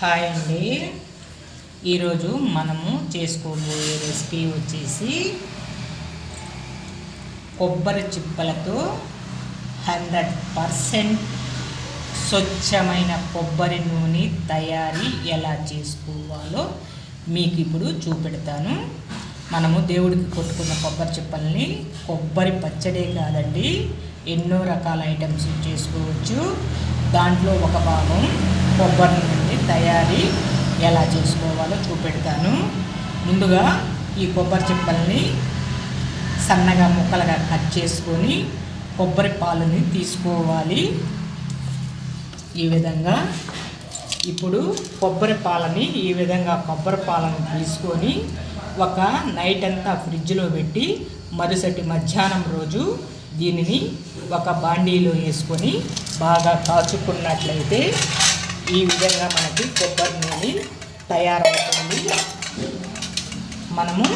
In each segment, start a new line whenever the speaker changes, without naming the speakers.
Hi అండి. ఈరోజు మనము చేసుకోబోయే రెసిపీ వచ్చేసి కొబ్బరి చిప్పలతో హండ్రెడ్ పర్సెంట్ స్వచ్ఛమైన కొబ్బరి నూనె తయారీ ఎలా చేసుకోవాలో మీకు ఇప్పుడు చూపెడతాను. మనము దేవుడికి కొట్టుకున్న కొబ్బరి చిప్పల్ని కొబ్బరి పచ్చడే కాదండి ఎన్నో రకాల ఐటమ్స్ చేసుకోవచ్చు. దాంట్లో ఒక భాగం కొబ్బరి నుండి తయారీ ఎలా చేసుకోవాలో చూపెడతాను. ముందుగా ఈ కొబ్బరి చిప్పల్ని సన్నగా ముక్కలుగా కట్ చేసుకొని కొబ్బరి పాలని తీసుకోవాలి. ఈ విధంగా ఇప్పుడు కొబ్బరి పాలని ఈ విధంగా కొబ్బరి పాలను తీసుకొని ఒక నైట్ అంతా ఫ్రిడ్జ్లో పెట్టి మరుసటి మధ్యాహ్నం రోజు దీనిని ఒక బాండీలో వేసుకొని బాగా కాచుకున్నట్లయితే ఈ విధంగా మనకి కొబ్బరి నూనె తయారవుతుంది. మనము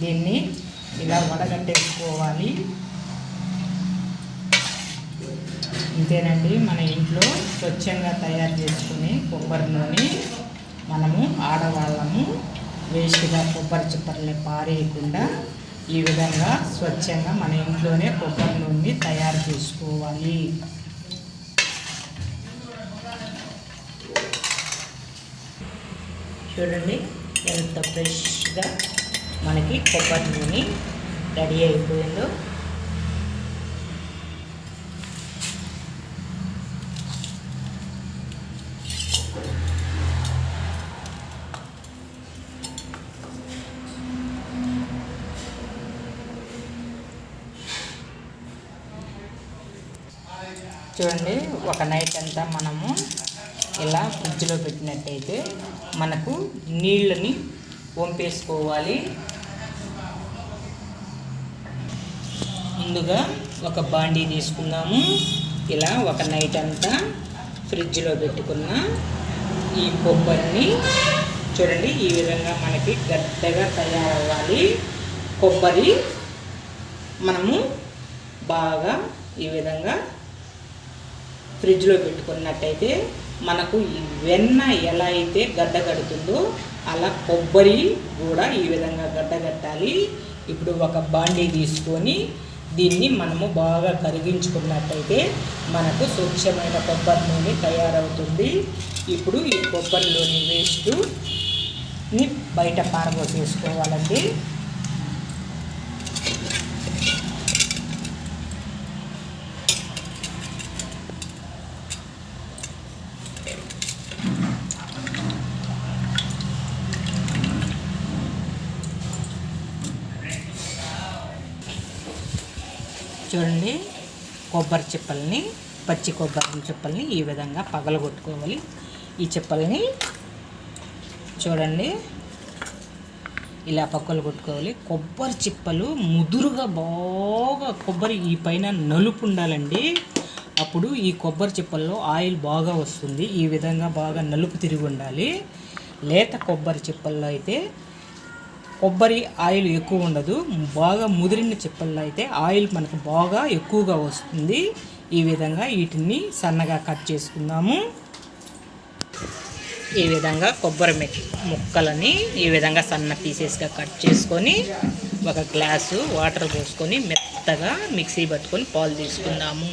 దీన్ని ఇలా వడగట్టేసుకోవాలి. ఇంతేనండి మన ఇంట్లో స్వచ్ఛంగా తయారు చేసుకునే కొబ్బరి నూనె మనము ఆడవాళ్ళము వేస్ట్గా కొబ్బరి చిప్పర్ని పారేయకుండా ఈ విధంగా స్వచ్ఛంగా మన ఇంట్లోనే కొబ్బరి నూనె తయారు చేసుకోవాలి. చూడండి. ఎంత ఫ్రెష్గా మనకి కొబ్బరి నూనె రెడీ అయిపోయిందో. చూడండి ఒక నైట్ అంతా మనము ఇలా ఫ్రిడ్జ్లో పెట్టినట్టయితే మనకు నీళ్ళని వంపేసుకోవాలి. ముందుగా ఒక బాండీ తీసుకుందాము. ఇలా ఒక నైట్ అంతా ఫ్రిడ్జ్లో పెట్టుకున్న ఈ కొబ్బరిని చూడండి ఈ విధంగా మనకి గడ్డగా తయారవ్వాలి. కొబ్బరి మనము బాగా ఈ విధంగా ఫ్రిడ్జ్లో పెట్టుకున్నట్టయితే మనకు ఈ వెన్న ఎలా అయితే గడ్డ కడుతుందో అలా కొబ్బరి కూడా ఈ విధంగా గడ్డ కట్టాలి. ఇప్పుడు ఒక బాండీ తీసుకొని దీన్ని మనము బాగా కరిగించుకున్నట్టయితే మనకు స్వచ్ఛమైన కొబ్బరి నూనె తయారవుతుంది. ఇప్పుడు ఈ కొబ్బరిలోని వేస్ట్ని బయట పారబోసేసుకోవాలండి. చూడండి. కొబ్బరి చిప్పల్ని పచ్చి కొబ్బరి చిప్పల్ని ఈ విధంగా పగలగొట్టుకోవాలి. ఈ చిప్పల్ని చూడండి. ఇలా పక్కలు కొట్టుకోవాలి కొబ్బరి చిప్పలు ముదురుగా బాగా కొబ్బరి ఈ పైన నలుపు ఉండాలండి. అప్పుడు ఈ కొబ్బరి చిప్పల్లో ఆయిల్ బాగా వస్తుంది. ఈ విధంగా బాగా నలుపు తిరిగి ఉండాలి. లేత కొబ్బరి చిప్పల్లో అయితే కొబ్బరి ఆయిల్ ఎక్కువ ఉండదు. బాగా ముదిరిన చిప్పల్లో అయితే ఆయిల్ మనకు బాగా ఎక్కువగా వస్తుంది. ఈ విధంగా వీటిని సన్నగా కట్ చేసుకుందాము. ఈ విధంగా కొబ్బరి ముక్కలని ఈ విధంగా సన్న పీసెస్గా కట్ చేసుకొని ఒక గ్లాసు వాటర్ పోసుకొని మెత్తగా మిక్సీ పట్టుకొని పాలు తీసుకుందాము.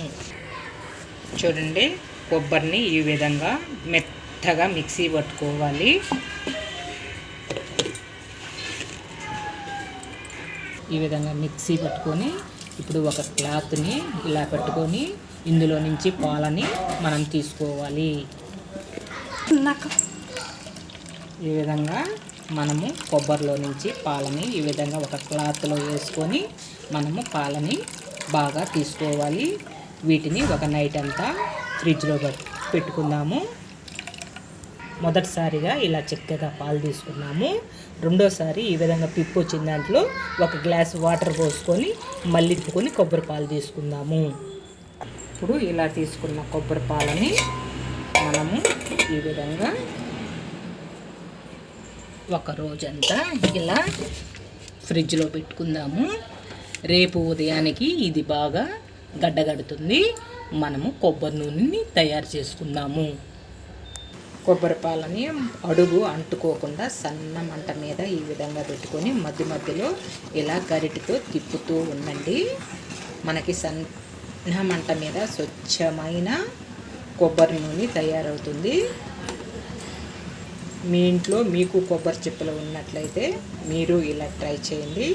చూడండి కొబ్బరిని ఈ విధంగా మెత్తగా మిక్సీ పట్టుకోవాలి. ఈ విధంగా మిక్సీ పట్టుకొని ఇప్పుడు ఒక క్లాత్ని ఇలా పెట్టుకొని ఇందులో నుంచి పాలని మనం తీసుకోవాలి. ఈ విధంగా మనము కొబ్బరిలో నుంచి పాలని ఈ విధంగా ఒక క్లాత్లో వేసుకొని మనము పాలని బాగా తీసుకోవాలి. వీటిని ఒక నైట్ అంతా ఫ్రిడ్జ్లో పెట్టుకుందాము. మొదటిసారిగా ఇలా చక్కగా పాలు తీసుకున్నాము. రెండోసారి ఈ విధంగా పిప్పు వచ్చిన దాంట్లో ఒక గ్లాస్ వాటర్ పోసుకొని మళ్ళీ కొబ్బరి పాలు తీసుకుందాము. ఇప్పుడు ఇలా తీసుకున్న కొబ్బరి పాలని మనము ఈ విధంగా ఒక రోజంతా ఇలా ఫ్రిడ్జ్లో పెట్టుకుందాము. రేపు ఉదయానికి ఇది బాగా గడ్డగడుతుంది. మనము కొబ్బరి నూనెని తయారు చేసుకుందాము. కొబ్బరి పాలని అడుగు అంటుకోకుండా సన్న మంట మీద ఈ విధంగా పెట్టుకొని మధ్య మధ్యలో ఇలా గరిటితో తిప్పుతూ ఉండండి. మనకి సన్న మంట మీద స్వచ్ఛమైన కొబ్బరి నూనె తయారవుతుంది. మీ ఇంట్లో మీకు కొబ్బరి చిప్పలు ఉన్నట్లయితే మీరు ఇలా ట్రై చేయండి.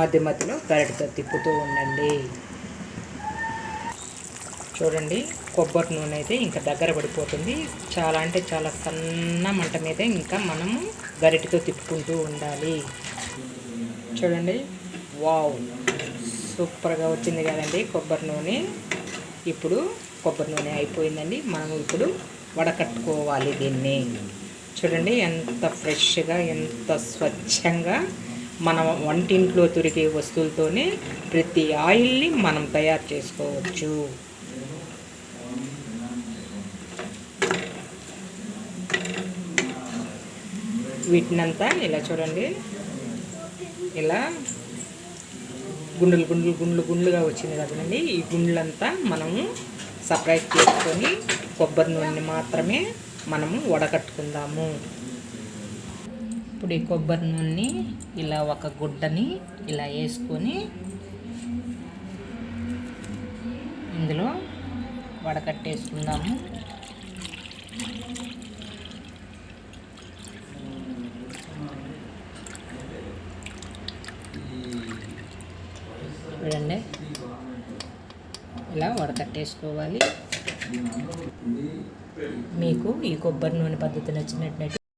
మధ్య మధ్యలో గరిటతో తిప్పుతూ ఉండండి. చూడండి కొబ్బరి నూనె అయితే ఇంకా దగ్గర పడిపోతుంది. చాలా అంటే చాలా సన్న మంట మీద ఇంకా మనము గరిటతో తిప్పుకుంటూ ఉండాలి. చూడండి వావ్ సూపర్గా వచ్చింది కదండి కొబ్బరి నూనె. ఇప్పుడు కొబ్బరి నూనె అయిపోయిందండి. మనం ఇప్పుడు వడకట్టుకోవాలి దీన్ని. చూడండి ఎంత ఫ్రెష్గా ఎంత స్వచ్ఛంగా మన వంటింట్లో దొరికే వస్తువులతోనే ప్రతి ఆయిల్ని మనం తయారు చేసుకోవచ్చు. వీటినంతా ఇలా చూడండి. ఇలా గుండెలు గుండెలు గుండ్లు గుండ్లుగా వచ్చింది కదండి. ఈ గుండ్లంతా మనము సపరేట్ చేసుకొని కొబ్బరి నూనె మాత్రమే మనము వడకట్టుకుందాము ఇప్పుడు ఈ కొబ్బరి నూనెని ఇలా ఒక గుడ్డని ఇలా వేసుకొని ఇందులో వడకట్టేసుకుందాము. చూడండి. ఇలా వడకట్టేసుకోవాలి. మీకు ఈ కొబ్బరి నూనె పద్ధతి నచ్చినట్లయితే